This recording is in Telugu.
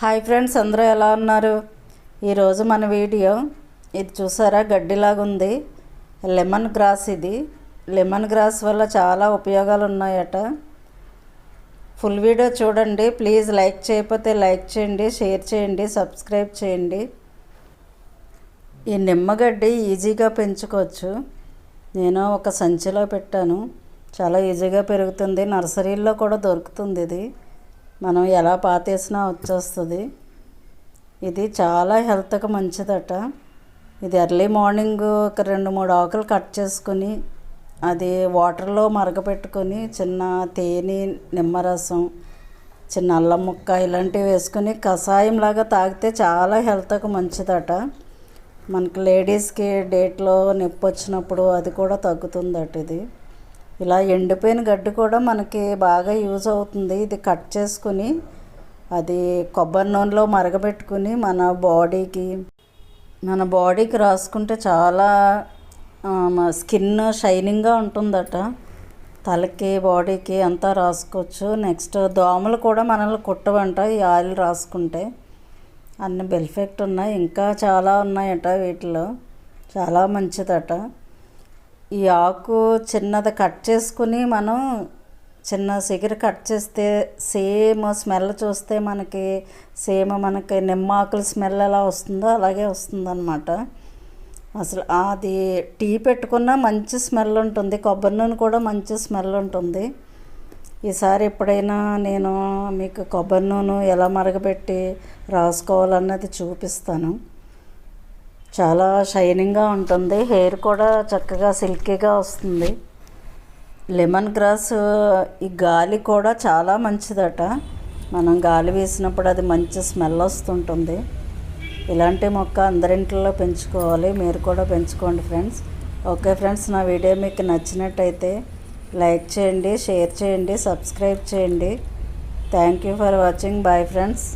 హాయ్ ఫ్రెండ్స్ అందరూ ఎలా ఉన్నారు? ఈరోజు మన వీడియో ఇది చూసారా? గడ్డిలాగుంది. లెమన్ గ్రాస్ ఇది. లెమన్ గ్రాస్ వల్ల చాలా ఉపయోగాలు ఉన్నాయట ఫుల్ వీడియో చూడండి. ప్లీజ్ లైక్ చేయకపోతే లైక్ చేయండి షేర్ చేయండి సబ్స్క్రైబ్ చేయండి. ఈ నిమ్మగడ్డి ఈజీగా పెంచుకోవచ్చు. నేను ఒక సంచిలో పెట్టాను. చాలా ఈజీగా పెరుగుతుంది. నర్సరీల్లో కూడా దొరుకుతుంది ఇది. మనం ఎలా పాతేసినా వచ్చేస్తుంది. ఇది చాలా హెల్త్కి మంచిదట. ఇది ఎర్లీ మార్నింగ్ ఒక రెండు మూడు ఆకులు కట్ చేసుకొని అది వాటర్లో మరగపెట్టుకొని చిన్న తేనె నిమ్మరసం చిన్న అల్లం ముక్క ఇలాంటివి వేసుకొని కషాయం లాగా తాగితే చాలా హెల్త్కి మంచిదట. మనకి లేడీస్కి డేట్లో నొప్పి వచ్చినప్పుడు అది కూడా తగ్గుతుందట ఇది. ఇలా ఎండిపోయిన గడ్డి కూడా మనకి బాగా యూజ్ అవుతుంది. ఇది కట్ చేసుకుని అది కొబ్బరి నూనెలో మరగబెట్టుకుని మన బాడీకి మన బాడీకి రాసుకుంటే చాలా స్కిన్ షైనింగ్గా ఉంటుందట. తలకి బాడీకి అంతా రాసుకోవచ్చు. నెక్స్ట్ దోమలు కూడా మనల్ని కుట్టవంట ఈ ఆయిల్ రాసుకుంటే. అన్ని బెనిఫిట్ ఉన్నాయి. ఇంకా చాలా ఉన్నాయట వీటిలో. చాలా మంచిదట. ఈ ఆకు చిన్నది కట్ చేసుకుని మనం చిన్న సిగరి కట్ చేస్తే సేమ్ స్మెల్ చూస్తే మనకి సేమ్ మనకి నిమ్మాకుల స్మెల్ ఎలా వస్తుందో అలాగే వస్తుందన్నమాట. అసలు అది టీ పెట్టుకున్న మంచి స్మెల్ ఉంటుంది కొబ్బరి నూనె కూడా మంచి స్మెల్ ఉంటుంది. ఈసారి ఎప్పుడైనా నేను మీకు కొబ్బరి నూనె ఎలా మరగబెట్టి రాసుకోవాలన్నది చూపిస్తాను. చాలా షైనింగ్గా ఉంటుంది. హెయిర్ కూడా చక్కగా సిల్కీగా వస్తుంది. లెమన్ గ్రాస్ ఈ గాలి కూడా చాలా మంచిదట. మనం గాలి వేసినప్పుడు అది మంచి స్మెల్ వస్తుంటుంది. ఇలాంటి మొక్క అందరింట్లో పెంచుకోవాలి. మీరు కూడా పెంచుకోండి ఫ్రెండ్స్. ఓకే ఫ్రెండ్స్ నా వీడియో మీకు నచ్చినట్టయితే లైక్ చేయండి షేర్ చేయండి సబ్స్క్రైబ్ చేయండి. Thank you for watching. Bye friends.